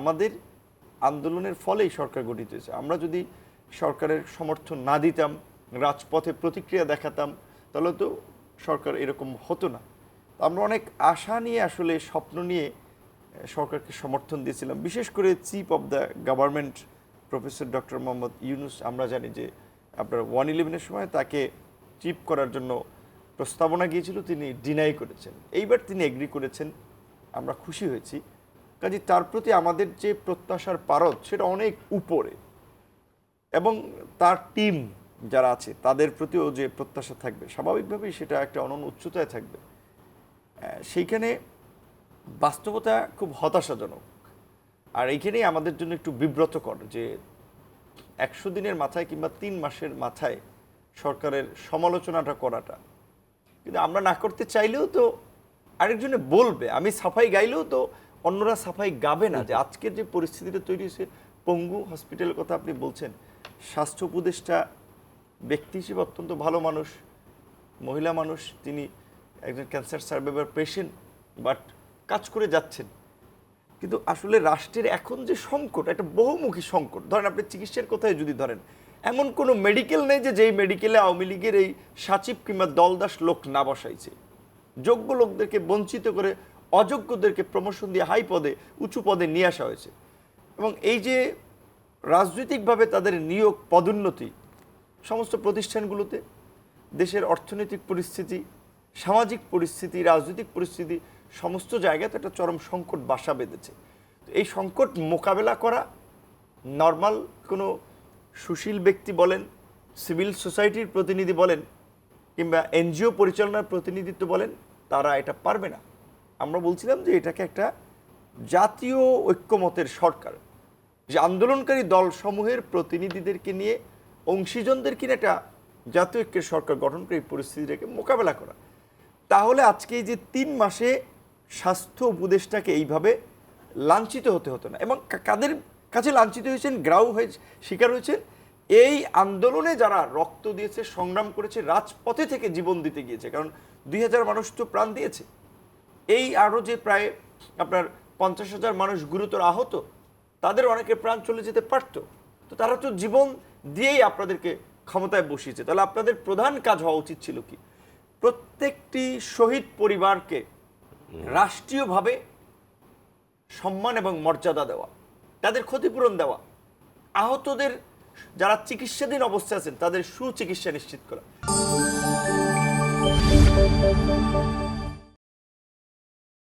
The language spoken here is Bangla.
আমাদের আন্দোলনের ফলেই সরকার গঠিত হয়েছে। আমরা যদি সরকারের সমর্থন না দিতাম, রাজপথে প্রতিক্রিয়া দেখাতাম, তাহলে তো সরকার এরকম হতো না। আমরা অনেক আশা নিয়ে আসলে স্বপ্ন নিয়ে সরকারকে সমর্থন দিয়েছিলাম। বিশেষ করে chief of the government professor doctor Mohammad Yunus, আমরা জানি যে আপনার ওয়ান ইলেভেনের সময় তাকে চিফ করার জন্য প্রস্তাবনা গিয়েছিল, তিনি ডিনাই করেছেন। এইবার তিনি এগ্রি করেছেন, আমরা খুশি হয়েছি। কাজে তার প্রতি আমাদের যে প্রত্যাশার পারদ, সেটা অনেক উপরে। এবং তার টিম যারা আছে, তাদের প্রতিও যে প্রত্যাশা থাকবে, স্বাভাবিকভাবেই সেটা একটা অনন্য উচ্চতায় থাকবে। সেইখানে বাস্তবতা খুব হতাশাজনক। আর এইখানেই আমাদের জন্য একটু বিব্রতকর যে একশো দিনের মাথায় কিংবা তিন মাসের মাথায় সরকারের সমালোচনাটা করাটা। কিন্তু আমরা না করতে চাইলেও তো আরেকজনে বলবে, আমি সাফাই গাইলেও তো অন্যরা সাফাই গাবে না যে আজকের যে পরিস্থিতিটা তৈরি হয়েছে পঙ্গু হসপিটালের কথা আপনি বলছেন স্বাস্থ্য উপদেষ্টা ব্যক্তি হিসেবে অত্যন্ত ভালো মানুষ মহিলা মানুষ তিনি একজন ক্যান্সার সার্ভাইভার পেশেন্ট বাট কাজ করে যাচ্ছেন। কিন্তু আসলে রাষ্ট্রের এখন যে সংকট একটা বহুমুখী সংকট ধরেন আপনি চিকিৎসার কথায় যদি ধরেন এমন কোনো মেডিকেল নেই যে যেই মেডিকেলে আওয়ামী লীগের এই সাচিব কিংবা দলদাস লোক না বসাইছে। যোগ্য লোকদেরকে বঞ্চিত করে অযোগ্যদেরকে প্রমোশন দিয়ে হাই পদে, উঁচু পদে নিয়ে আসা হয়েছে। এবং এই যে রাজনৈতিকভাবে তাদের নিয়োগ পদোন্নতি, সমস্ত প্রতিষ্ঠানগুলোতে, দেশের অর্থনৈতিক পরিস্থিতি, সামাজিক পরিস্থিতি, রাজনৈতিক পরিস্থিতি, সমস্ত জায়গাতে একটা চরম সংকট বাসা বেঁধেছে। এই সংকট মোকাবেলা করা নর্মাল কোনো সুশীল ব্যক্তি বলেন সিভিল সোসাইটির প্রতিনিধি বলেন, কিংবা এনজিও পরিচালনার প্রতিনিধিত্ব বলেন, তারা এটা পারবে না। আমরা বলছিলাম যে এটাকে একটা জাতীয় ঐক্যমতের সরকার, যে আন্দোলনকারী দলসমূহের প্রতিনিধিদেরকে নিয়ে অংশীজনদেরকে নিয়ে একটা জাতীয় ঐক্যের সরকার গঠন করে এই পরিস্থিতিটাকে মোকাবেলা করা। তাহলে আজকে যে তিন মাসে স্বাস্থ্য উপদেষ্টাকে এইভাবে লাঞ্ছিত হতে হতো না এবং কাদের কাছে লাঞ্ছিত হয়েছেন গ্রাউ হয়ে শিকার হয়েছেন, এই আন্দোলনে যারা রক্ত দিয়েছে, সংগ্রাম করেছে, রাজপথে থেকে জীবন দিতে গিয়েছে। কারণ দুই হাজার মানুষ তো প্রাণ দিয়েছে। এই আরও যে প্রায় আপনার পঞ্চাশ হাজার মানুষ গুরুতর আহত, তাদের অনেকে প্রাণ চলে যেতে পারতো। তো তারা তো জীবন দিয়েই আপনাদেরকে ক্ষমতায় বসিয়েছে। তাহলে আপনাদের প্রধান কাজ হওয়া উচিত ছিল কি? প্রত্যেকটি শহীদ পরিবারকে রাষ্ট্রীয়ভাবে সম্মান এবং মর্যাদা দেওয়া, তাদের ক্ষতিপূরণ দেওয়া, আহতদের যারা চিকিৎসাধীন অবস্থায় আছেন, তাদের সুচিকিৎসা নিশ্চিত করা।